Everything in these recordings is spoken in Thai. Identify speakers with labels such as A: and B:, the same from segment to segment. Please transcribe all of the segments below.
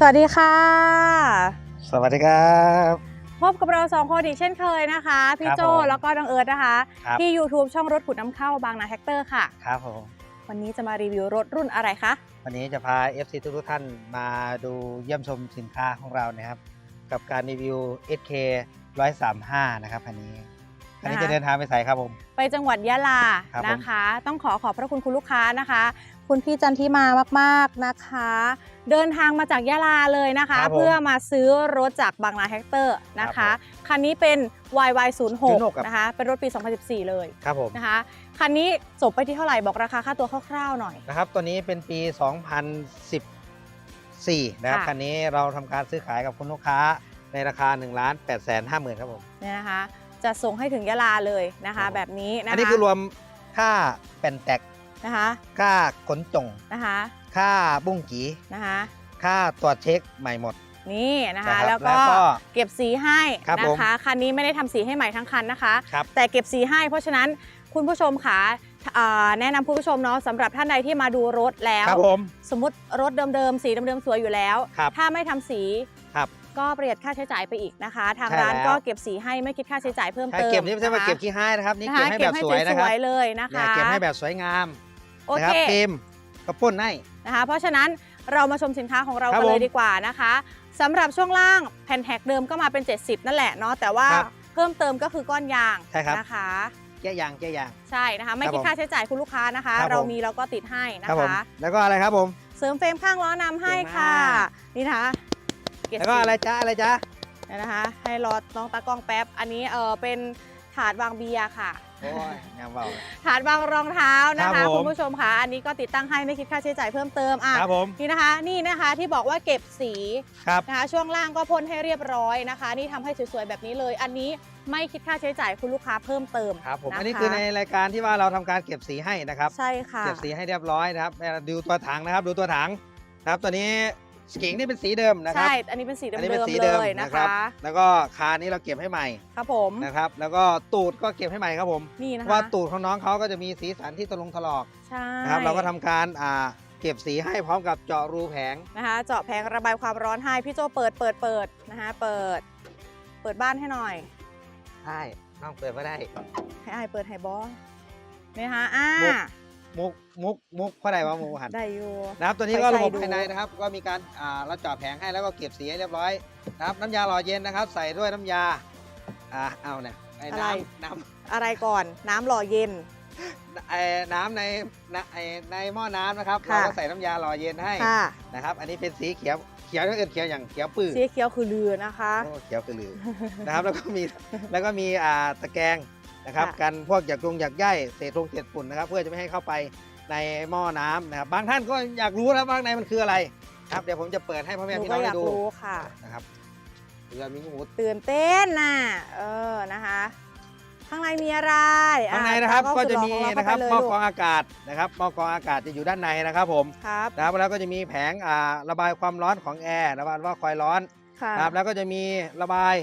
A: สวัสดีค่ะ
B: สวัสดีครับ
A: พบกับเราสองคนอีกเช่นเคยนะคะ พี่
B: ครับ
A: โจ
B: ผม
A: แล้วก็น้องเอิร์ธนะคะ
B: ครับ
A: ที่ YouTube ช่องรถขุดน้ำเข้าบางนาแท็กเตอร์ค่ะ
B: ครับผม
A: วันนี้จะมารีวิวรถรุ่นอะไรคะ
B: วันนี้จะพา FC ทุกทุกๆท่านมาดูเยี่ยมชมสินค้าของเรานะครับ กับการรีวิว SK 135 นะครับคันนี้คันนี้
A: นะคะ
B: จะเดินทางไปใส่ครับผม
A: ไปจังหวัดยะลา
B: ครับผม
A: นะคะ ต้องขอขอบพระคุณคุณลูกค้านะคะ คุณพี่จันทิมามากๆนะคะ เดินทางมาจากยะลาเลยนะคะ
B: ครับผม
A: เพื่อมาซื้อรถจากบางนาแท็กเตอร์นะ
B: ครั
A: คะ
B: บ
A: คันนี้เป็น YY06
B: 06ครับ
A: นะคะ เป็นรถปี 2014 เลย
B: ครับผม
A: นะคะ คันนี้จบไปที่เท่าไหร่บอกราคาค่าตัวคร่าวๆหน่อย
B: นะครับตัวนี้เป็นปี 2014 นะครับ
A: ค่ะ
B: คันนี้เราทำการซื้อขายกับคุณลูกค้าในราคา1 8 5 0 0 0 0ครับผม
A: เนี่ยนะคะ จะส่งให้ถึงยะลาเลยนะ
B: ครั
A: คะ
B: บผม
A: แบบนี้นะคะ
B: อันนี้คือรวมค่าแป่นแตก
A: นะคะ
B: ค่าขนจง
A: นะคะ
B: ค่าบุ้งกี
A: นะคะ
B: ค่าตรวจเช็คใหม่หมด
A: นี่นะคะ
B: นะครับ
A: แล้วก็
B: แล้วก็
A: เก็บสีให้
B: ครับผ
A: นะ
B: ม
A: คะคันนี้ไม่ได้ทำสีให้ใหม่ทั้งคันนะคะ
B: ครับ
A: แต่เก็บสีให้ เพราะฉะนั้นคุณผู้ชมค่ะอ่าแนะนำคุณผู้ชมเนาะสำหรับท่านใดที่มาดูรถแล้ว
B: ครับผม
A: สมมติรถเดิมๆสีเดิมๆสวยอยู่แล้ว
B: ครับ
A: ถ้าไม่ทำสี
B: ครับ
A: ก็ประหยัดค่าใช้จ่ายไปอีกนะคะ ทาง
B: ใช่
A: ร้าน
B: แล้ว
A: ก็เก็บสีให้ไม่คิดค่าใช้จ่ายเพิ่ม
B: ใช่
A: เติม
B: เก็บนี่ไม่ใช่ว่า
A: นะคะ
B: เก็บขี้ให้นะครับนี่
A: นะ
B: เก็บ
A: คะ
B: ให้แบบสวยนะ
A: ส
B: ครับ
A: วยๆเลยนะ
B: เนี่ย
A: คะ
B: เก็บให้แบบสวยงาม
A: โอ
B: นะค
A: เค
B: รัฟิล์มกระปุ้นให้
A: นะคะเพราะฉะนั้นเรามาชมสินค้าของเรา
B: ครับ
A: กันเลย
B: ผม
A: ดีกว่านะคะสำหรับช่วงล่างแผ่นแท็กเดิมก็มาเป็น 70 นั่นแหละเนาะแต่ว่า
B: ครับ
A: เพิ่มเติมก็คือก้อนยาง
B: ใช่ครับ
A: นะคะ
B: แก้ยางแก้ยาง
A: ใช่นะคะ ไม่
B: ครับ
A: คิด
B: ผม
A: ค่าใช้จ่ายคุณลูกค้านะคะ
B: ครับผม
A: เรามีเราก็ติดให้นะ
B: ครับผม
A: คะ
B: แล้วก็อะไรครับผม
A: เสริมเฟรมข้างล้อนำให้
B: เก่งมาก
A: ค่ะนี่นะคะเยรติ
B: แล้วก็อะไรจ้าอะไรจ้า
A: เนี่ยนะคะ ให้รอน้องตากล้องแป๊บ อันนี้เออเป็นถาดวางเบียร์ค่ะ
B: โอ้ยงามเบา
A: ถาดวางรองเท้านะ
B: ครั
A: คะ
B: บผม
A: คุณผู้ชมค่ะอันนี้ก็ติดตั้งให้ไม่คิดค่าใช้จ่ายเพิ่มเติมอะ
B: ครับผม
A: นี่นะคะนี่นะคะที่บอกว่าเก็บสี
B: ครับ
A: นะคะช่วงล่างก็พ่นให้เรียบร้อยนะคะ นี่ทำให้สวยๆแบบนี้เลย อันนี้ไม่คิดค่าใช้จ่ายคุณลูกค้าเพิ่มเติม
B: ครับผมะะอันนี้คือในรายการที่ว่าเราทำการเก็บสีให้นะครับ
A: ใช่ค่ะ
B: เก็บสีให้เรียบร้อยนะครับดูตัวถังนะครับ ดูตัวถังนะครับ ตัวนี้ส กิ่งนี่เป็นสีเดิมนะครับ
A: ใช่ อันนี้เป็นสีเดิ
B: อันนี้เป็น
A: ม
B: สี
A: ๆ
B: เดิ
A: เล
B: ม
A: ยนะ
B: นะครับ
A: คะ
B: แล้วก็คานนี้เราเก็บให้ใหม่
A: ครับผม
B: นะครับ แล้วก็ตูดก็เก็บให้ใหม่ครับผม
A: นี่นะ
B: เพราะว่าตูดของน้องเขาก็จะมีสีสันที่ตะลงถลอก
A: ใช่
B: นะครับ เราก็ทำการอ่าเก็บสีให้พร้อมกับเจาะรูแผง
A: นะคะ เจาะแผงระบายความร้อนให้พี่โจเปิดเปิดเปิดนะคะเปิด เปิดบ้านให้หน่อย
B: ใช่ น้องเปิดไม่ได้
A: ให้อายเปิดให้บอสนี่นะคะอ่า
B: มุก มุกมุกมุกเพราะอะไรวะมุกหัน
A: ได้อยู่
B: นะครับตัวนี้ก็
A: ไปใส่
B: ระบบ
A: ดู
B: ภายในนะครับ ก็มีการอ่าเราเจาะแผงให้แล้วก็เก็บสีให้เรียบร้อยนะครับ น้ำยาหล่อเย็นนะครับ ใส่ด้วยน้ำยาอ่าเอาเนี่ยไอ้น้ำน้
A: อะไรก่อนน้ำหล่อเย็นำ
B: ไอ้น้ำในน้ำไอ้ในหม้อน้ำนะครับ
A: ค่ะ
B: เราก็ใส่น้ำยาหล่อเย็นให้
A: ค่ะ
B: นะครับ อันนี้เป็นสีเขียวเขียวถ้าเกิดเขียวอย่างเขียวปื้อ
A: สีเขียวคือเรือนะคะ
B: โอ้เขียวกระลือ นะครับแล้วก็มีแล้วก็มีอ่าตะแกรง นะครับ
A: ค่ะ
B: กันพวกหยักลงหยักใยเศษลงเศษฝุ่นนะครับ เพื่อจะไม่ให้เข้าไปในหม้อน้ำนะครับบางท่านก็อยากรู้นะครับว่าข้างในมันคืออะไรครับ เดี๋ยวผมจะเปิดให้พ่อ
A: ห
B: แม่
A: นู
B: พี่
A: ก็
B: น้อง
A: อ
B: ได้
A: ยาก
B: ดู
A: รู้ค่ะ
B: นะครับเรือมีหมู
A: ตื่นเต้นน่ะเออนะคะ ข้างในมีอะไร
B: ข้างในนะครับ
A: อ่
B: ก็จะมี
A: สุดหล่อของเา
B: นะครับ
A: เข้า
B: ห
A: ไปเลยลู
B: ม้อกรองอากาศนะครับหม้อกรองอากาศจะอยู่ด้านในนะครับผม
A: ครับ
B: นะครับแล้วก็จะมีแผงอ่าระบายความร้อนของแอร์ระบายว่าคอยร้อน
A: ค่ะ
B: นะครับแล้วก็จะมีระบาย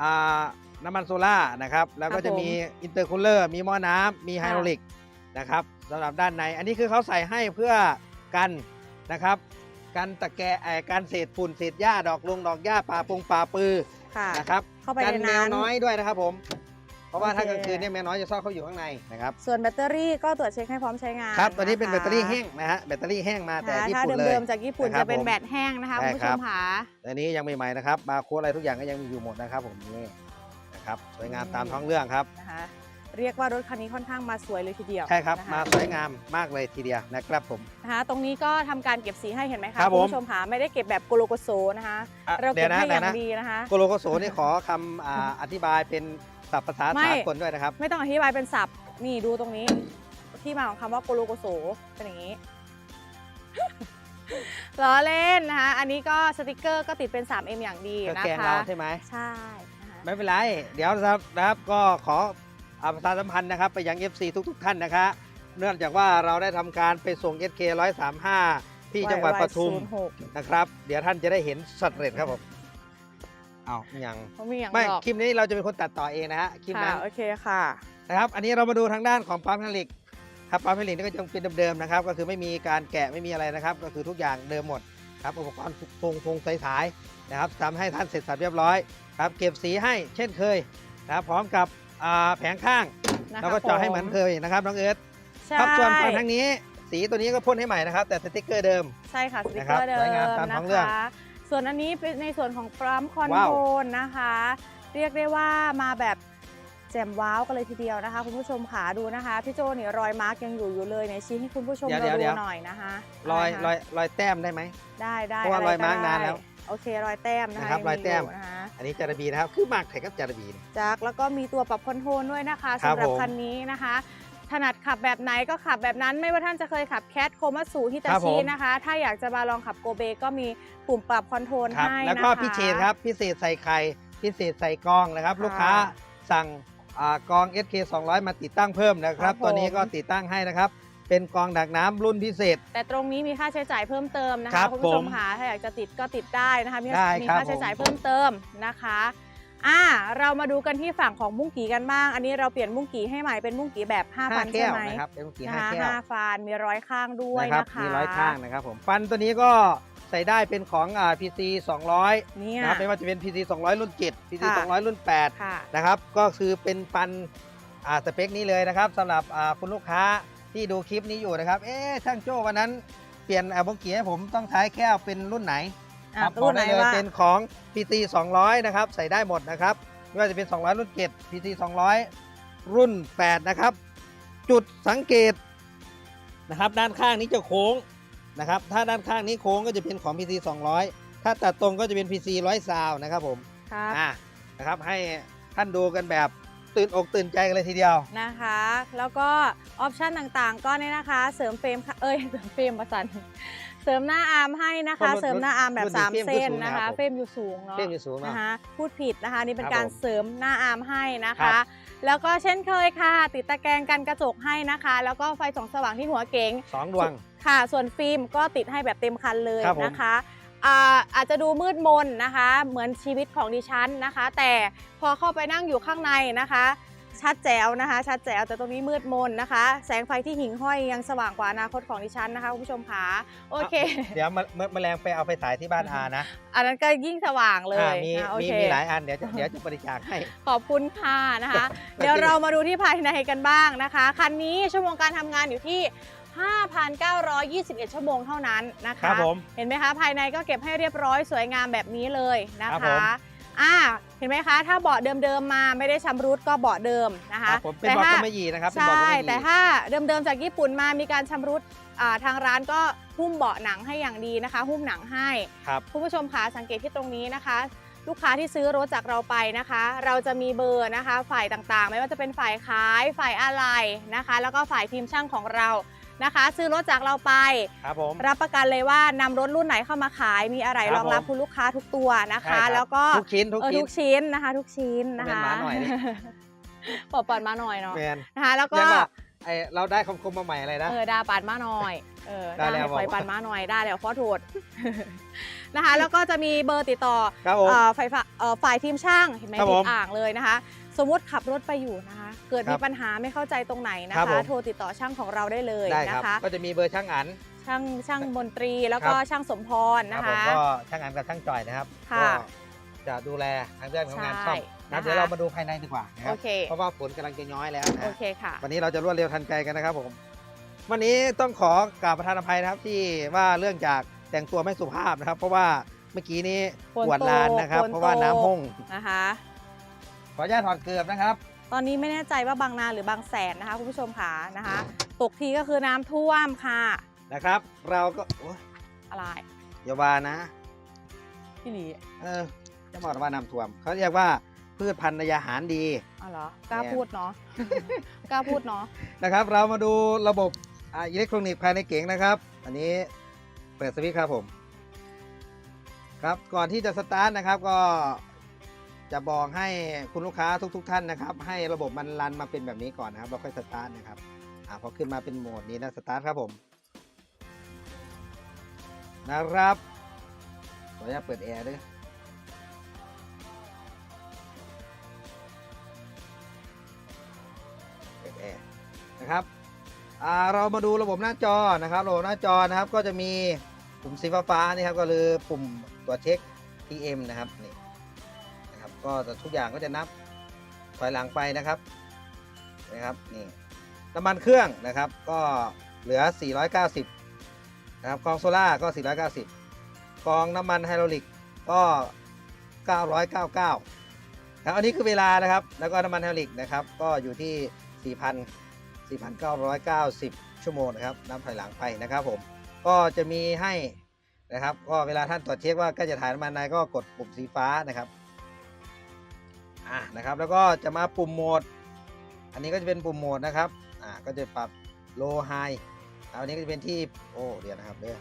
B: อ่า น้ำมันโซล่านะครับ แล้วก็
A: ครับ
B: จะ
A: ผม
B: มีอินเตอร์คูลเลอร์มีหม้อน้ำมีไฮดรอลิกนะครับสำหรับด้านในอันนี้คือเขาใส่ให้เพื่อกันนะครับกันตะแกรงไอ้กันเศษฝุ่นเศษหญ้าดอกลงดอกหญ้าป่าปงป่าปือ
A: ค่ะ
B: นะครับ
A: เข้าไป
B: กั
A: ใน
B: แม
A: นั้
B: วนน้อยด้วยนะครับผม เพราะว่า
A: โอเค
B: ถ้ากลางคืนเนี่ยแมวน้อยจะซ่อนเขาอยู่ข้างในนะครับ
A: ส่วนแบตเตอรี่ก็ตรวจเช็คให้พร้อมใช้งาน
B: ครับตัวนี้เป็นะแบ
A: คะ
B: ตเตอรี่แห้งนะฮะแบตเตอรี่แห้งมาแต่
A: นะคะ
B: ญี่
A: ถ้า
B: ปุ่นเลย
A: เดิมๆจากญี่ปุ่น
B: นะครับ
A: จะเป็น
B: ผม
A: แบตแห้งนะคะ
B: ใช่
A: คุณผู้
B: ค
A: ช
B: รับ
A: มค่ะ
B: อันนี้ยังใหม่ๆนะครับบาร์โค้ดอะไรทุกอย่างก็ยังมีอยู่หมดนะครับผมนี่นะ ครับสวยงาม
A: อืม
B: ตามท้องเรื่องครับ
A: นะคะเรียกว่ารถคันนี้ค่อนข้างมาสวยเลยทีเดียว
B: ใช่ครับ
A: นะะ
B: มาสวยงามมากเลยทีเดียวนะครับผม
A: นะคะตรงนี้ก็ทำการเก็บสีให้เห็นไหมคะ
B: ครับ
A: คุณ
B: ผม
A: ผู้ชมค่ะไม่ได้เก็บแบบโกโลโกโซนะคะ
B: อะ
A: เรา
B: เดี๋
A: เก็
B: ย
A: บ
B: วนะ
A: ให้อ
B: เดี๋ย
A: ย่าวง
B: นะ
A: ดีนะคะ
B: โกโลโกโสนี่ขอคำอ่าอธิบายเป็นศัพท์ภาษา
A: ไม่
B: สากลด้วยนะครับ
A: ไม่ต้องอธิบายเป็นศัพท์นี่ดูตรงนี้ ที่มาของคำว่าโกโลโกโสเป็นอย่างนี้ ล้อเล่นนะคะอันนี้ก็สติกเกอร์ก็ติดเป็น 3M อย่างดี
B: ก็
A: นะ
B: แกล้ง
A: คะ
B: เราใช่ไหม
A: ใช่นะคะ
B: ไม่เป็นไร เดี๋ยวนะครับนะครับก็ขออาประชาสัมพันธ์นะครับ ไปยัง FC ทุก ๆ ท่านนะคะเนื่องจากว่าเราได้ทำการไปส่ง SK 135 ที่จังหวัดปทุม
A: YY06
B: นะครับ เดี๋ยวท่านจะได้เห็นสดเร็จครับผมเอาอย่าง
A: เขามีอย่าง
B: ไม่
A: บอก
B: คลิปนี้เราจะเป็นคนตัดต่อเองนะฮะคลิป
A: ค่ะ
B: นั้น
A: โอเคค่ะ
B: นะครับ อันนี้เรามาดูทางด้านของปั๊มผลิตครับปั๊มผลิตนี่ก็ยังเป็นเดิมๆนะครับ ก็คือไม่มีการแกะไม่มีอะไรนะครับ ก็คือทุกอย่างเดิมหมดครับอุปกรณ์ฟงฟงสายสายๆนะครับทำให้ท่านเสร็จสับเรียบร้อย ครับเก็บสีให้เช่นเคยนะครับพร้อมกับอ่าแผงข้าง
A: นะคะ
B: เราก็เจาะให้เหมือน
A: ผ
B: เคยนะครับน้องเอิร์ธ
A: ใช่
B: ครับส่วนฝั่งทางนี้สีตัวนี้ก็พ่นให้ใหม่นะครับ แต่สติ๊กเกอร์เดิม
A: ใช่ค่ะสติก
B: นะค
A: เก
B: รับ
A: อร์เดิ
B: สวยงาม
A: ม
B: ตามท้
A: นะ
B: องเรื่อง
A: คะส่วนอันนี้เป็นในส่วนของปั๊มคอน
B: ว้า
A: โท
B: ว
A: รลนะคะ เรียกได้ว่ามาแบบแจ่มว้าวกันเลยทีเดียวนะคะ คุณผู้ชมขาดูนะคะพี่โจเนี่ยรอยมาร์กยังอยู่อยู่เลยเนี่ยชี้ให้คุณผู้ชม
B: เดี๋ยว
A: เรา
B: เดี๋
A: ดู
B: ยว
A: หน่อยนะคะ
B: รอยะ
A: คะ
B: รอยรอยแต้มได้ไหม
A: ได้ได้
B: เพราะว่าะ
A: ไร
B: อยมาร์ก
A: ได้
B: นานแล้ว
A: โอเครอยแต้มนะคะ
B: นะครับ
A: ง
B: รอยแต้ม
A: นะคะ
B: อันนี้จาระบีนะครับ คือหมากไข่กับจาระบีเนี่ย
A: จักรแล้วก็มีตัวปรับคอนโทรลด้วยนะคะ
B: ครับ
A: สำหรับ
B: ผม
A: คันนี้นะคะ ถนัดขับแบบไหนก็ขับแบบนั้น ไม่ว่าท่านจะเคยขับแคทโคมัสูที่จะ
B: ครับผม
A: ชี้นะคะ ถ้าอยากจะมาลองขับโกเบก็มีปุ่มปรับคอนโทรล
B: ครับ
A: ให้
B: แล้ว
A: นะคะ
B: ก็พิเศษครับ พิเศษใส่ไข่ พิเศษใส่กรองนะครับ
A: ค่ะ
B: ลูกค้าสั่งอ่ากรอง SK 200 มาติดตั้งเพิ่มนะค
A: ครั
B: รับ
A: บ
B: ตัวนี้
A: ผม
B: ก็ติดตั้งให้นะครับ เป็นกรองดักน้ำรุ่นพิเศษ
A: แต่ตรงนี้มีค่าใช้จ่ายเพิ่มเติมนะ
B: ครั
A: คะ
B: บ
A: คุณผู้ชม
B: ผม
A: ค่ะถ้าอยากจะติดก็ติดได้นะคะมี
B: ได้
A: มี
B: ครับ
A: ค่าใช้จ่าย
B: ผม
A: เพิ่มเติมนะคะอ่าเรามาดูกันที่ฝั่งของมุ้งกีกันบ้าง อันนี้เราเปลี่ยนมุ้งกีให้ใหม่เป็นมุ้งกีแบบ5
B: ห้า
A: ฟัน
B: แก้
A: ใช่
B: ว
A: ไหม
B: นะครับเป็นกี่
A: นะ
B: ห้า
A: คะ
B: แก้ว
A: ห้าฟันมีร้อยข้างด้วย
B: นะครั
A: นะคะ
B: มีร้อยข้างนะครับผมฟันตัวนี้ก็ใส่ได้เป็นของอ่า PC 200
A: เนี่ย
B: นะครับไม่ว่าจะเป็น PC 200 รุ่น 7 PC
A: ค่ะ
B: 200 รุ่น8
A: ค่ะ
B: นะครับ ก็คือเป็นฟันอ่าสเปคนี้เลยนะครับสำหรับอ่าคุณลูกค้า ที่ดูคลิปนี้อยู่นะครับ เอ๊ะช่างโจ้วันนั้นเปลี่ยนอ่าบงเกียให้ผมต้องใช้แก้วเป็นรุ่นไหน
A: อะ
B: ครับ
A: รุ่นไหน
B: บอกด้เลย
A: ว่า
B: เป็นของ PT 200 นะครับ ใส่ได้หมดนะครับไม่ว่าจะเป็น 200 รุ่น7 PT 200 รุ่น 8 นะครับ จุดสังเกตนะครับ ด้านข้างนี้จะโค้งนะครับ ถ้าด้านข้างนี้โค้งก็จะเป็นของ PT 200 ถ้าตัดตรงก็จะเป็น PC 100ซาวนะครับผม
A: ครับ
B: อ่านะครับให้ท่านดูกันแบบ ตื่นอกตื่นใจกันเลยทีเดียว
A: นะคะ แล้วก็ออปชันต่างๆ ก็เนี่ยนะคะ เสริมเฟรมค่ะเอ้ยเสริมเฟรมประสันเสริมหน้าอาร์มให้นะคะ
B: รุ่น
A: เสริมหน้าอาร์มแบบ
B: รุ่นนี้
A: 3
B: เฟรม
A: เส้น
B: อยู่สูง
A: นะ
B: นะครั
A: คะ
B: บผม
A: เฟรมอยู่สูงเนาะ
B: เฟรมอยู่สูงเนอะ
A: นะคะ พูดผิดนะคะนี่เป็น
B: ครับ
A: การ
B: ผม
A: เสริมหน้าอาร์มให้นะ
B: ครั
A: คะ
B: บ
A: แล้วก็เช่นเคยค่ะ ติดตะแกรงกันกระจกให้นะคะ แล้วก็ไฟส่องสว่างที่หัวเก๋ง
B: สองดวง
A: ค่ะ ส่วนฟิล์มก็ติดให้แบบเต็มคันเลย
B: ครับผม
A: นะคะ อ่าอาจจะดูมืดมนนะคะ เหมือนชีวิตของดิฉันนะคะ แต่พอเข้าไปนั่งอยู่ข้างในนะคะ ชัดแจ๋วนะคะ ชัดแจ๋วแต่ตรงนี้มืดมนนะคะ แสงไฟที่หิ่งห้อยยังสว่างกว่าอนาคตของดิฉันนะคะคุณผู้ชมค่ะโอเค
B: เดี๋ยวมามาแมลงไปเอาไปสายที่บ้านอานะ
A: อันนั้นก็ยิ่งสว่างเลย
B: อ่ามี
A: นะโอ
B: มี
A: เค
B: มีหลายอันเดี๋ยวจะเดี๋ยวจะบริจาคให้
A: ขอบคุณค่ะนะคะ เดี๋ยวเรามาดูที่ภายในกันบ้างนะคะ คันนี้ชั่วโมงการทำงานอยู่ที่ 5,921 ชั่วโมงเท่านั้นนะ
B: ครั
A: คะ
B: บผม
A: เห็นไหมคะ ภายในก็เก็บให้เรียบร้อยสวยงามแบบนี้เลยนะ
B: ครั
A: คะ
B: บผม
A: อ่าเห็นไหมคะ ถ้าเบาะเดิมๆมาไม่ได้ชำรุดก็เบาะเดิมนะ
B: ค
A: คะ
B: รับผมเป็น
A: แต่
B: บอล
A: ถ้า
B: ก็ไม่ยีนะครับเป็นบอล
A: ใช่
B: ก็ไม่ยี
A: แต่ถ้าเดิมๆจากญี่ปุ่นมามีการชำรุดอ่าทางร้านก็หุ้มเบาะหนังให้อย่างดีนะคะ หุ้มหนังให้
B: ครับ
A: คุณผู้ชมคะสังเกตที่ตรงนี้นะคะ ลูกค้าที่ซื้อรถจากเราไปนะคะ เราจะมีเบอร์นะคะ ฝ่ายต่างๆ ไม่ว่าจะเป็นฝ่ายขายฝ่ายอะไรนะคะ แล้วก็ฝ่ายทีมช่างของเรา นะคะ ซื้อรถจากเราไป
B: ครับผม
A: รับประกันเลยว่านำรถรุ่นไหนเข้ามาขาย มีอะไร
B: ครับ
A: รองรับ
B: ผม
A: คุณลูกค้าทุกตัวนะ
B: ใช่ครั
A: คะ
B: บ
A: แล้วก็
B: ทุกชิ้นทุก
A: เออ
B: ชิ้น
A: ทุกชิ้นนะคะ ทุกชิ้นนะ
B: เป็น
A: คะ
B: หมาหน่อยดิ
A: ปอดปอดมาหน่อยเนาะ
B: แมน
A: นะคะแล้วก็
B: เรียกว่าไอเราได้คำคมมาใหม่อะไรนะ
A: เออดาปาดมาหน่อย เออ
B: ได้แล้ว
A: ปล่อย
B: บอก
A: ปาดมาหน่อยได้แล้วขอโทษ นะคะ แล้วก็จะมีเบอร์ติดต่อ
B: ครับผม
A: เอ่อฝ่ายฝ่ายเอ่อฝ่ายทีมช่างเห็นไหม
B: ครับ
A: ติ
B: ผ
A: ด
B: ม
A: อ่างเลยนะคะ สมมุติขับรถไปอยู่นะคะ เกิด
B: ครั
A: มี
B: บ
A: ปัญหาไม่เข้าใจตรงไหนนะ
B: ครั
A: คะ
B: บผม
A: โทรติดต่อช่างของเราได้เลย
B: ได้
A: นะครับ คะ
B: ก็จะมีเบอร์ช่างอัน
A: ช่างช่างมนตรีแล้วก็
B: ครับ
A: ช่างสมพร
B: ครั
A: นะ
B: ผม
A: คะ
B: ก็ช่างอันกับช่างจ่อยนะครับ
A: ค่ะ
B: ก็จะดูแลทางเรื่องของงานซ่อม
A: ใช่
B: นะ
A: นะคะ
B: เดี๋ยวเรามาดูภายในดีกว่านะค
A: โอ
B: รับ
A: เค
B: เพราะว่าฝนกำลังจะย้อยแล้วนะ
A: โอเคค่ะ
B: วันนี้เราจะรวดเร็วทันใจกันนะครับผม วันนี้ต้องขอกราบประธานอภัยนะครับที่ว่าเรื่องจากแต่งตัวไม่สุภาพนะครับ เพราะว่าเมื่อกี้นี้
A: ฝน
B: ปวดลานนะครับ
A: ตกฝน
B: เพราะว่า
A: ตก
B: น้ำห้อง
A: นะคะ
B: ขออนุญาตถอดเกือบนะครับ
A: ตอนนี้ไม่แน่ใจว่าบางนาหรือบางแสนนะคะคุณผู้ชมค่ะนะคะตกทีก็คือน้ำท่วมค่ะ
B: นะครับ เราก็โอ๊ย
A: อะไร
B: อย่าว่านะ
A: พี่หลี
B: เออจะบอกว่าน้ำท่วม เขาเรียกว่าพืชพันธุ์ในอาหารดี
A: อ๋อเหรอกล้า
B: เนี่ย
A: พูดเนาะ กล้าพูดเนาะ
B: นะครับ เรามาดูระบบอ่าอิเล็กทรอนิกส์ภายในเก๋งนะครับ อันนี้เปิดสวิตช์ครับผม ครับ ก่อนที่จะสตาร์ทนะครับ ก็ จะบอกให้คุณลูกค้าทุกๆท่านนะครับ ให้ระบบมันรันมาเป็นแบบนี้ก่อนนะครับเราค่อยสตาร์ทนะครับอ่าพอขึ้นมาเป็นโหมดนี้นะสตาร์ทครับผมนะครับขออนุญาตเปิดแอร์ด้วยเปิดแอร์นะครับเรามาดูระบบหน้าจอนะครับระบบหน้าจอนะครับก็จะมีปุ่มสีฟ้าๆนี่ครับก็คือปุ่มตัวเช็ค PM นะครับนี่นะครับ ก็ทุกอย่างก็จะนับถอยหลังไปนะครับนะครับนี่น้ำมันเครื่องนะครับ ก็เหลือ 490นะครับกองโซล่าก็ 490 กองน้ำมันไฮดรอลิกก็ 999ครับอันนี้คือเวลานะครับ แล้วก็น้ำมันไฮดรอลิกนะครับ ก็อยู่ที่ 4,000 4,990 ชั่วโมงนะครับนับถอยหลังไปนะครับผมก็จะมีให้นะครับ ก็เวลาท่านตรวจเช็คว่าใกล้จะถ่ายน้ำมันในก็กดปุ่มสีฟ้านะครับ อ่านะครับ แล้วก็จะมาปุ่มโหมด อันนี้ก็จะเป็นปุ่มโหมดนะครับ อ่าก็จะปรับ low high อันนี้ก็จะเป็นที่โอ้เดี๋ยวนะครับเด้อ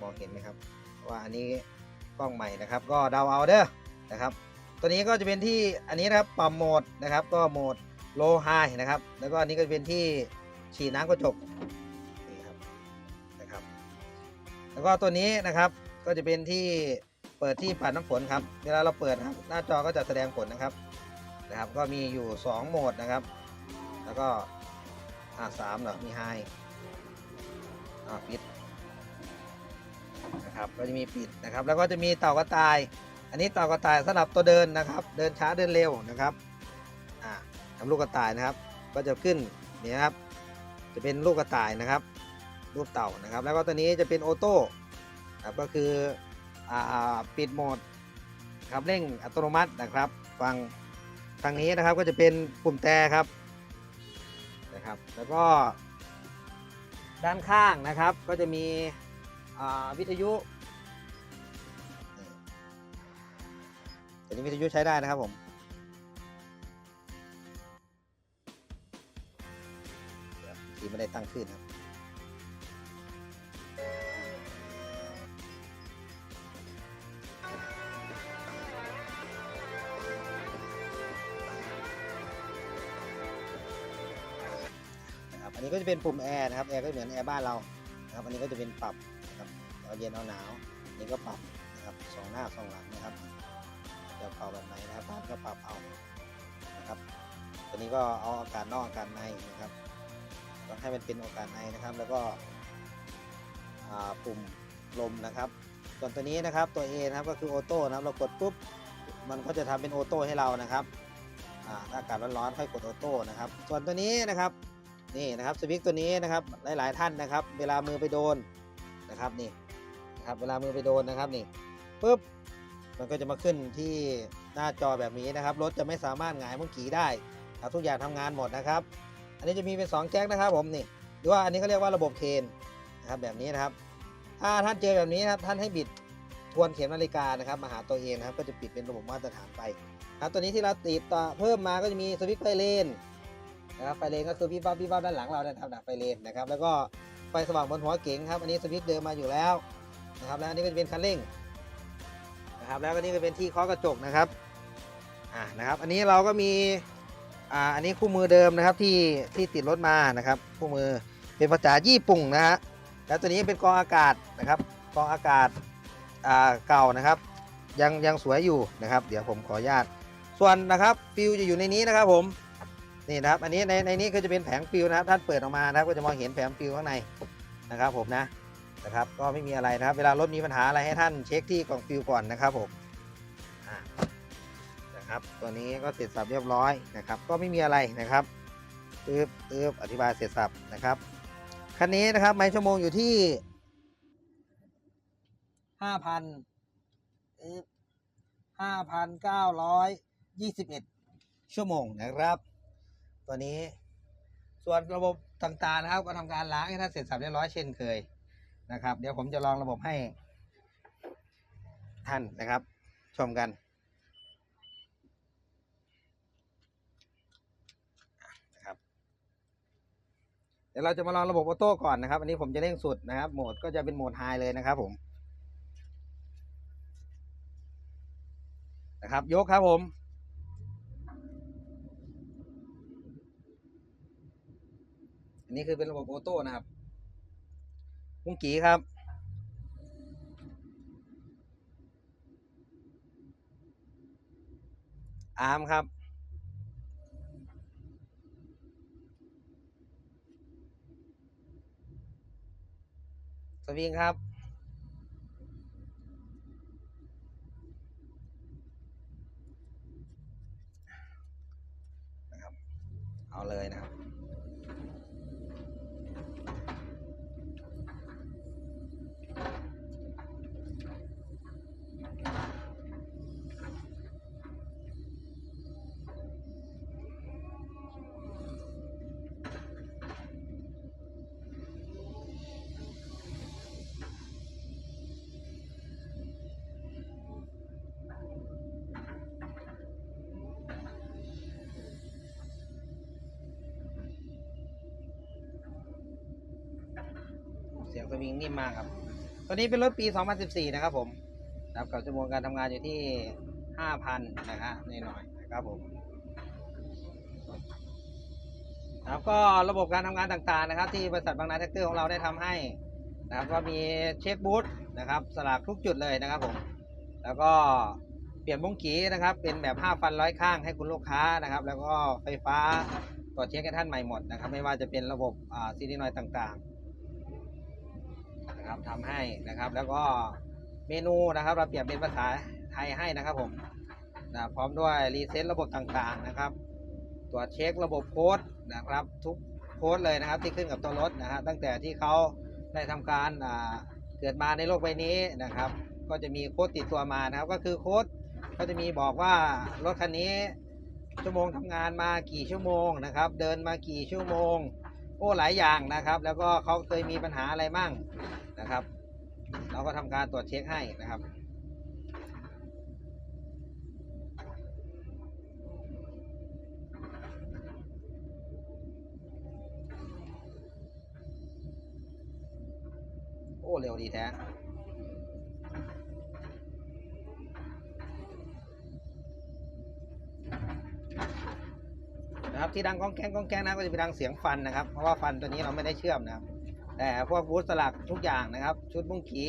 B: มองเห็นไหมครับ ว่าอันนี้กล้องใหม่นะครับ ก็เดาเอาเด้อนะครับ ตัวนี้ก็จะเป็นที่อันนี้นะครับปรับโหมดนะครับ ก็โหมด low high นะครับ แล้วก็อันนี้ก็จะเป็นที่ฉีดน้ำกระจกนี่ครับนะครับ แล้วก็ตัวนี้นะครับก็จะเป็นที่ เปิดที่ปัดน้ำฝนครับ เวลาเราเปิดครับหน้าจอก็จะแสดงผลนะครับนะครับ ก็มีอยู่ 2 โหมดนะครับ แล้วก็อ่าสามเหรอมีไฮอ่าปิดนะครับก็จะมีปิดนะครับ แล้วก็จะมีเต่ากระต่าย อันนี้เต่ากระต่ายสำหรับตัวเดินนะครับ เดินช้าเดินเร็วนะครับอ่าทำลูกกระต่ายนะครับ ก็จะขึ้นนี่ครับ จะเป็นลูกกระต่ายนะครับ รูปเต่านะครับ แล้วก็ตัวนี้จะเป็นออโต้ครับก็คือ ปิดโหมดครับเร่งอัตโนมัตินะครับฟังทางนี้นะครับก็จะเป็นปุ่มแต่ครับนะครับ แล้วก็ ด้านข้างนะครับก็จะมีวิทยุนี่นี้วิทยุใช้ได้นะครับผมทีไม่ได้ตั้งขึ้นครับ นะครับอันนี้ก็จะเป็นปุ่มแอร์นะครับแอร์ก็เหมือนแอร์บ้านเรานะครับ อันนี้ก็จะเป็นปรับนะครับเอาเย็นเอาหนาวอันนี้ก็ปรับนะครับสองหน้าสองหลังนะครับจะเป่าแบบไหนนะครับบ้านก็ปรับเอานะครับตัวนี้ก็เอาอากาศนอกอากาศในนะครับก็ให้มันเป็นอากาศในนะครับ แล้วก็ปุ่มลมนะครับ ส่วนตัวนี้นะครับตัว A นะครับก็คือออโต้นะครับเรากดปุ๊บมันก็จะทำเป็นออโต้ให้เรานะครับอ่าถ้าอากาศร้อนๆค่อยกดออโต้นะครับ ส่วนตัวนี้นะครับ นี่นะครับสวิตช์ตัวนี้นะครับหลายๆท่านนะครับ เวลามือไปโดนนะครับนี่นะครับเวลามือไปโดนนะครับนี่ปุ๊บมันก็จะมาขึ้นที่หน้าจอแบบนี้นะครับรถจะไม่สามารถหงายมุ้งกีได้ครับทุกอย่างทำงานหมดนะครับ อันนี้จะมีเป็น 2 แจ็คนะครับผมนี่หรือว่าอันนี้เขาเรียกว่าระบบเคนนะครับแบบนี้นะครับ ถ้าท่านเจอแบบนี้นะครับท่านให้บิดทวนเข็มนาฬิกานะครับมาหาตัวเองนะครับก็จะปิดเป็นระบบมาตรฐานไปครับตัวนี้ที่เราติดต่อเพิ่มมาก็จะมีสวิตช์ไฟเลน นะครับไฟเลนก็คือพี่บ้าพี่บ้าด้านหลังเราเนี่ยนะครับดับไฟเลนนะครับแล้วก็ไฟสว่างบนหัวเก๋งครับอันนี้สวิตช์เดิมมาอยู่แล้วนะครับแล้วอันนี้ก็จะเป็นคันเร่งนะครับแล้วก็นี่ก็เป็นที่เคาะกระจกนะครับอ่านะครับ อันนี้เราก็มีอ่าอันนี้คู่มือเดิมนะครับที่ที่ติดรถมานะครับคู่มือเป็นภาษาญี่ปุ่นนะฮะแล้วตัวนี้เป็นกองอากาศนะครับกองอากาศอ่าเก่านะครับ ยังยังสวยอยู่นะครับ เดี๋ยวผมขออนุญาตส่วนนะครับฟิวจะอยู่ในนี้นะครับผม นี่นะครับ อันนี้ในในนี้ก็จะเป็นแผงฟิวนะครับ ท่านเปิดออกมานะครับ ก็จะมองเห็นแผงฟิวข้างในนะครับผมนะนะครับ ก็ไม่มีอะไรนะครับ เวลารถมีปัญหาอะไรให้ท่านเช็คที่กล่องฟิวก่อนนะครับผมนะครับตัวนี้ก็เสร็จสับเรียบร้อยนะครับ ก็ไม่มีอะไรนะครับตืบตืบอธิบายเสร็จสับนะครับคันนี้นะครับไมล์ชั่วโมงอยู่ที่ห้าพันห้าพันเก้าร้อยยี่สิบเอ็ดชั่วโมงนะครับ ตัวนี้ ส่วนระบบต่างๆนะครับก็ทำการล้างให้ท่านเสร็จสับเรียบร้อยเช่นเคยนะครับ เดี๋ยวผมจะลองระบบให้ ท่านนะครับ ชมกันนะครับ เดี๋ยวเราจะมาลองระบบออโต้ก่อนนะครับ อันนี้ผมจะเร่งสุดนะครับ โหมดก็จะเป็นโหมดไฮเลยนะครับผมนะครับ ยกครับผม อันนี้คือเป็นระบบออโต้นะครับมุ้งกีครับ อาร์มครับ สวิงครับเอาเลยนะครับ เสียงสวิงนิ่มมากครับ ตัวนี้เป็นรถปี 2014 นะครับผมครับกับจำนวนการทำงานอยู่ที่ 5,000 นะฮะนหน่อยนะครับผมครับก็ระบบการทำงานต่างๆนะครับ ที่บริษัทบางนาแท็กเตอร์ของเราได้ทำให้นะครับก็มีเช็คบูธนะครับสลากทุกจุดเลยนะครับผมแล้วก็เปลี่ยนบงกีนะครับ เป็นแบบ5ฟันร้อยข้างให้คุณลูกค้านะครับ แล้วก็ไฟฟ้าตรวจเช็คให้ท่านใหม่หมดนะครับ ไม่ว่าจะเป็นระบบซีดีนอยต่างๆ นะครับทำให้นะครับ แล้วก็เมนูนะครับ เราเปลี่ยนเป็นภาษาไทยให้นะครับผมนะพร้อมด้วยรีเซ็ตระบบต่างๆนะครับตรวจเช็คระบบโค้ดนะครับ ทุกโค้ดเลยนะครับ ที่ขึ้นกับตัวรถนะฮะตั้งแต่ที่เขาได้ทำการอ่าเกิดมาในโลกใบนี้นะครับ ก็จะมีโค้ดติดตัวมานะครับ ก็คือโค้ดก็จะมีบอกว่ารถคันนี้ชั่วโมงทำงานมากี่ชั่วโมงนะครับ เดินมากี่ชั่วโมง โอ้หลายอย่างนะครับ แล้วก็เขาเคยมีปัญหาอะไรมั่ง นะครับ เราก็ทำการตรวจเช็คให้นะครับโอ้เร็วดีแท้นะครับที่ดังก้องแกงก้องแกงนะก็จะเป็นดังเสียงฟันนะครับ เพราะว่าฟันตัวนี้เราไม่ได้เชื่อมนะครับ แต่พวกบูธสลักทุกอย่างนะครับ ชุดบุ้งขี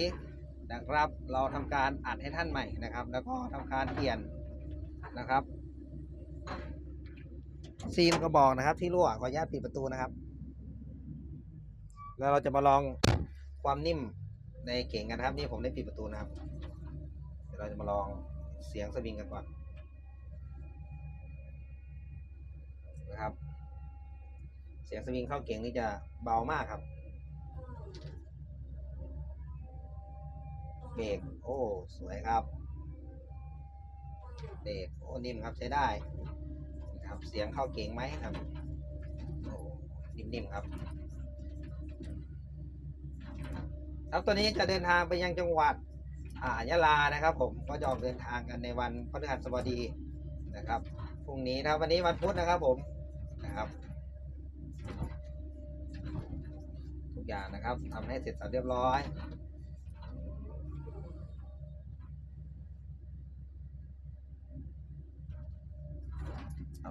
B: นะครับ เราทำการอัดให้ท่านใหม่นะครับ แล้วก็ทำการเปลี่ยนนะครับซีนกระบอกนะครับ ที่รั่วขออนุญาตปิดประตูนะครับ แล้วเราจะมาลองความนิ่มในเก่งกันนะครับ นี่ผมได้ปิดประตูนะครับเดี๋ยวเราจะมาลองเสียงสวิงกันก่อนนะครับ เสียงสวิงเข้าเก่งนี่จะเบามากครับ เบรกโอ้ สวยครับเบรกโอ้นิ่มครับใช้ได้ครับเสียงเข้าเก่งไหมครับโอ้นิ่มๆครับครับตัวนี้จะเดินทางไปยังจังหวัดอ่ายะลานะครับ ผมก็จะออกเดินทางกันในวันพฤหัสบดีนะครับพรุ่งนี้นะครับวันนี้วันพุธนะครับผมนะครับทุกอย่างนะครับทำให้เสร็จสับเรียบร้อย ครับ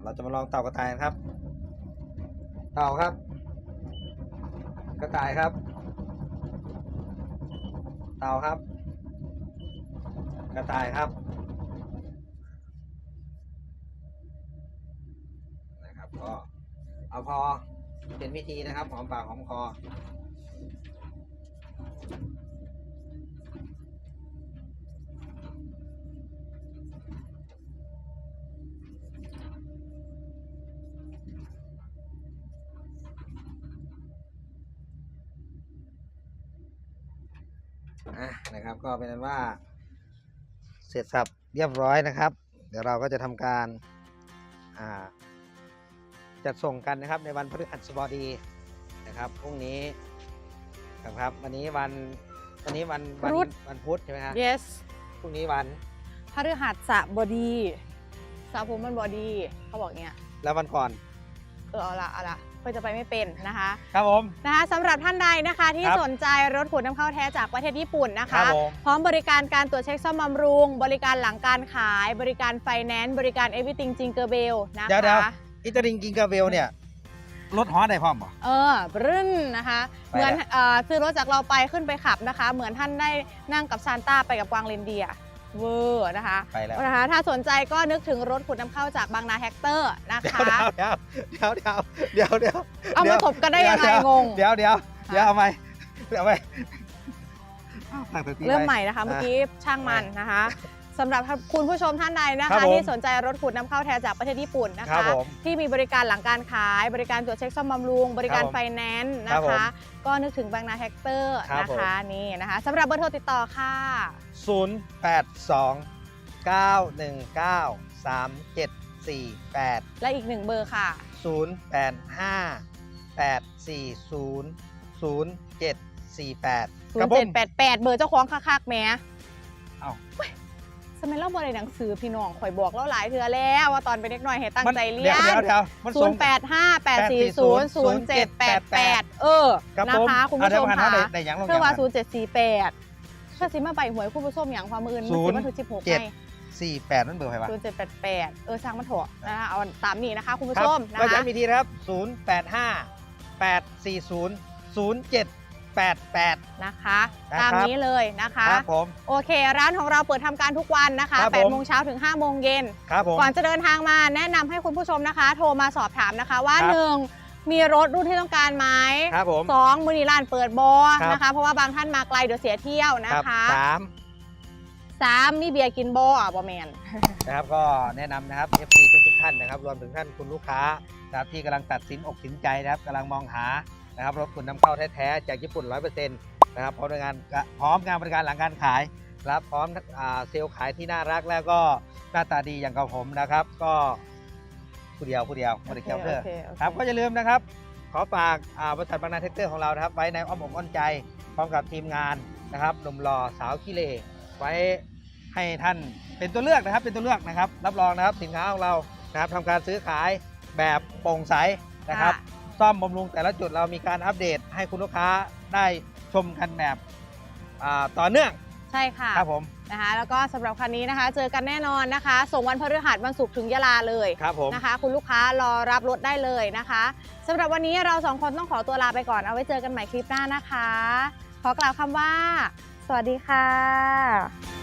B: เราจะมาลองเต่ากระต่ายครับ เต่าครับ กระต่ายครับ เต่าครับ กระต่ายครับนะครับก็เอาพอเป็นวิธีนะครับหอมปากหอมคอ นะครับ ก็เป็นนั้นว่า เสร็จสับเรียบร้อยนะครับ เดี๋ยวเราก็จะทำการอ่าจัดส่งกันนะครับในวันพฤหัสบดีนะครับพรุ่งนี้นะครับวันนี้วันวันนี้วันวัน
A: พุธ
B: วันพุธใช่ไหมครับ
A: yes
B: พรุ่งนี้วัน
A: พฤหัสบดีสาวผมมันบอดีเขาบอกเงี้ย
B: แล้ววันก่อน
A: เออเอาละเอาละเพื่อจะไปไม่เป็นนะคะ
B: ครับผม
A: นะคะสำหรับท่านใดนะคะที่
B: ครับ
A: สนใจรถขนน้ำเข้าแท้จากประเทศญี่ปุ่นนะ
B: ครั
A: คะ
B: บผม
A: พร้อมบริการการตรวจเช็คซ่อมบำรุง บริการหลังการขาย บริการไฟแนนซ์บริการ everything jingle bell นะ
B: เดี๋ยวเดี๋ยว
A: คะ
B: อิตาลิงกิงกาเวลเนี่ยรถฮอตได้พร้อมป่ะ
A: เออปรึ้นนะคะ
B: ไป
A: เหมือน
B: แล้ว
A: เอ่อซื้อรถจากเราไปขึ้นไปขับนะคะ เหมือนท่านได้นั่งกับซานต้าไปกับกวางเรนเดียร์ เวอร์นะคะ
B: ไปแล้ว
A: นะคะถ้าสนใจก็นึกถึงรถขุดน้ำเข้าจากบางนาแฮกเตอร์นะ
B: เดี๋ยว
A: คะ
B: เดี๋ยวเดี๋ยวเดี๋ยวเดี๋ยวเดี๋ยว
A: เอามาถบกันได้ยังไงงง
B: เดี๋ยวเดี๋ยวเดี๋ยวเอาไหมเดี๋ยวเอาไหมอ้าวตั้งแต่ตี
A: เริ่ม
B: ไป
A: ใหม่นะคะเมื่อกี้ช่างมันนะคะ สำหรับคุณผู้ชมท่านใดนะ
B: ครั
A: คะ
B: บผม
A: ที่สนใจรถขุดน้ำเข้าแท้จากประเทศญี่ปุ่นนะ
B: ครั
A: คะ
B: บผม
A: ที่มีบริการหลังการขาย บริการตรวจเช็คซ่อมบำรุง บริการ
B: ครับผม
A: ไฟแนนซ์
B: ครั
A: นะ
B: บผม
A: คะก็นึกถึงแบงค์นาแท็กเตอร์
B: ครับ
A: นะ
B: ผม
A: คะนี่นะคะสำหรับเบอร์โทรติดต่อค่ะ
B: 082 919 3748
A: และอีกหนึ่งเบอร์ค่ะ
B: 085 840 0748ครับผม
A: 0788 เบอร์เจ้าของคักๆแหม่
B: เอ้า
A: สมัยเราบริหนังสือพี่น้องข่อยบอกแล้วหลายเทื่อแล้วว่าตอนเป็นเด็กน้อยให้ตั้งใจเรียน
B: เดี๋ยวเดี๋ยวมัน
A: ศู
B: ส่
A: น
B: ง
A: ย์แปดห้าแปดสี่ศูนย์ศูนย์เจ็ดแปดแปดเออ
B: ครับ
A: นะ
B: ผม
A: คะคุณ
B: อ่
A: ผู้ชม
B: เดี๋ยว
A: ค่ะ
B: ผ่านได้ได้อย่างลง
A: เพื่อว่า
B: ย่าง
A: ศูนย์เจ็ดสี่แปดเพื่อสิมาใบหวยคุณผู้ชมอย่างความมืออื่นมัน
B: ศู
A: สิ
B: นย์
A: มันถึงสิบหก
B: เจ็ด
A: ไง
B: สี่แปดนั่นเบอร์ใครวะ
A: ศูนย์เจ็ดแปดแปดเออสร้างมันเถอะนะคะเอาตามนี้นะคะคุณผู้
B: ครั
A: ช
B: บ
A: มนะ
B: ก็
A: คะ
B: ย้ำอีกทีนะครับ085 840 0788
A: นะคะ
B: นะครับ
A: ตามนี้เลยนะคะ
B: ครับผม
A: โอเค ร้านของเราเปิดทำการทุกวันนะคะ
B: ครับผม
A: 8โมงเช้าถึง5โมงเย็น
B: ครับผม
A: ก่อนจะเดินทางมาแนะนำให้คุณผู้ชมนะคะ โทรมาสอบถามนะคะว่า
B: ครับ
A: หนึ่งมีรถรุ่นที่ต้องการไหม
B: ครับผม
A: สองมือนีร้านเปิดบอ
B: ครับ
A: นะคะ เพราะว่าบางท่านมาไกลเดี๋ยวเสียเที่ยวนะ
B: รับ
A: คะ
B: สาม
A: สามมีเบียร์กินบออะบอแมน
B: นะครับก็แนะนำนะครับ FC ทุกทุกๆท่านนะครับ รวมถึงท่านคุณลูกค้านะครับที่กำลังตัดสินอกสินใจนะครับกำลังมองหา นะครับรถคุณนำเข้าแท้ๆจากญี่ปุ่น 100%นะครับพร้อมงานพร้อมงานบริการหลังการขายรับพร้อมอ่าเซลล์ขายที่น่ารักแล้วก็หน้าตาดีอย่างกับผมนะครับ ก็ผู้เดียวผู้เดียวไม่ได้เกี่ยวเพื่อ
A: โอเคโอเค
B: ครับก็อย่าลืมนะครับ ขอฝากอ่าบริษัทบางนาเทคเตอร์ของเรานะครับ ไว้ในอ้อมอกอ้อมใจพร้อมกับทีมงานนะครับหนุ่มหล่อสาวขี้เลไว้ให้ท่านเป็นตัวเลือกนะครับ เป็นตัวเลือกนะครับ รับรองนะครับสินค้าของเรานะครับทำการซื้อขายแบบโปร่งใสนะครับ ซ่อมบำรุงแต่ละจุดเรามีการอัปเดตให้คุณลูกค้าได้ชมกันแบบอ่าต่อเนื่อง
A: ใช่ค่ะ
B: ครับผม
A: นะคะแล้วก็สำหรับคันนี้นะคะ เจอกันแน่นอนนะคะ ส่งวันพฤหัสวันศุกร์ถึงยะลาเลย
B: ครับผม
A: นะคะ คุณลูกค้ารอรับรถได้เลยนะคะสำหรับวันนี้เราสองคนต้องขอตัวลาไปก่อนเอาไว้เจอกันใหม่คลิปหน้านะคะ ขอกล่าวคำว่า สวัสดีค่ะ